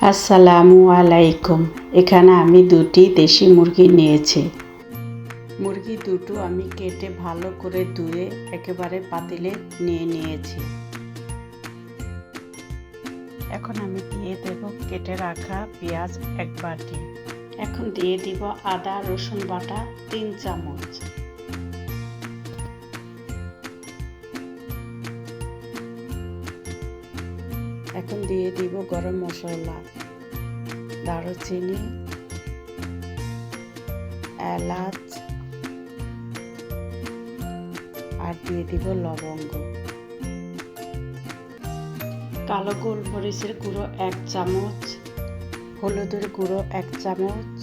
আসসালামু আলাইকুম। এখানে আমি দুটি দেশি মুরগি নিয়েছি। মুরগি দুটো আমি কেটে ভালো করে ধুয়ে একেবারে পাতিলে নিয়ে নিয়েছি। এখন আমি দিয়ে দেব কেটে রাখা পেঁয়াজ এক বাটি। এখন দিয়ে দিব আদা, রসুন বাটা, তিন চামচ। এখন দিয়ে দিব গরম মশলা, দারুচিনি, এলাচ, আর দিয়ে দিব লবঙ্গ। কালো গোলমরিচের গুঁড়ো এক চামচ, হলুদের গুঁড়ো এক চামচ,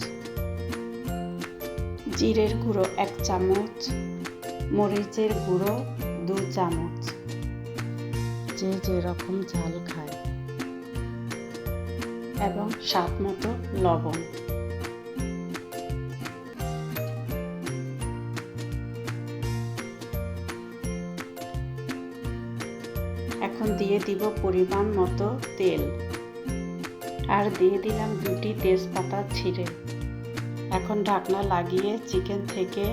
জিরের গুঁড়ো এক চামচ, মরিচের গুঁড়ো দু চামচ। যে যেরকম ঝাল খায়। এবং স্বাদ মতো লবণ। এখন দিয়ে দিব পরিমাণ মতো তেল। আর দিয়ে দিলাম দুটি তেজপাতা ছিঁড়ে। এখন ঢাকনা লাগিয়ে চিকেন থেকে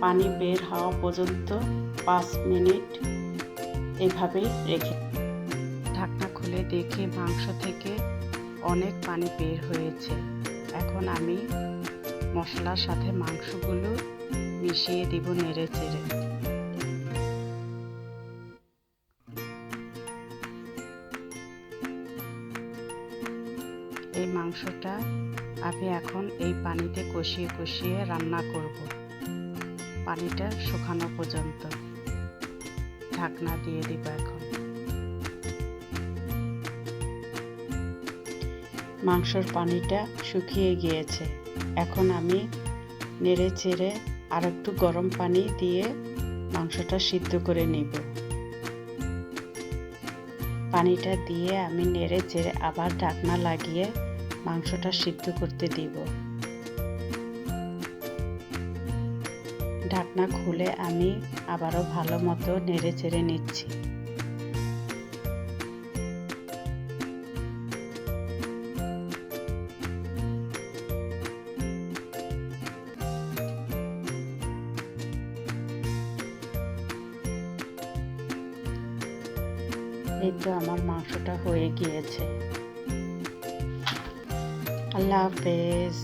পানি বের হওয়া পর্যন্ত পাঁচ মিনিট এভাবেই রেখে খুলে দেখে মাংস থেকে অনেক পানি বের হয়েছে। এখন আমি মশলার সাথে মাংসগুলো মিশিয়ে দিব নেড়ে চেড়ে। এই মাংসটা আমি এখন এই পানিতে কষিয়ে কষিয়ে রান্না করব। পানিটা শুকানো পর্যন্ত। ঢাকনা দিয়ে দিব এখন। মাংসর পানিটা শুকিয়ে গিয়েছে। এখন আমি নেড়ে চেড়ে আর একটু গরম পানি দিয়ে মাংসটা সিদ্ধ করে নিব। পানিটা দিয়ে আমি নেড়ে চেড়ে আবার ঢাকনা লাগিয়ে মাংসটা সিদ্ধ করতে দিব। ঢাকনা খুলে আমি আবারও ভালো মতো নেড়ে চেড়ে নিচ্ছি। এই তো আমার মাংসটা হয়ে গিয়েছে। আল্লাহ হাফেজ।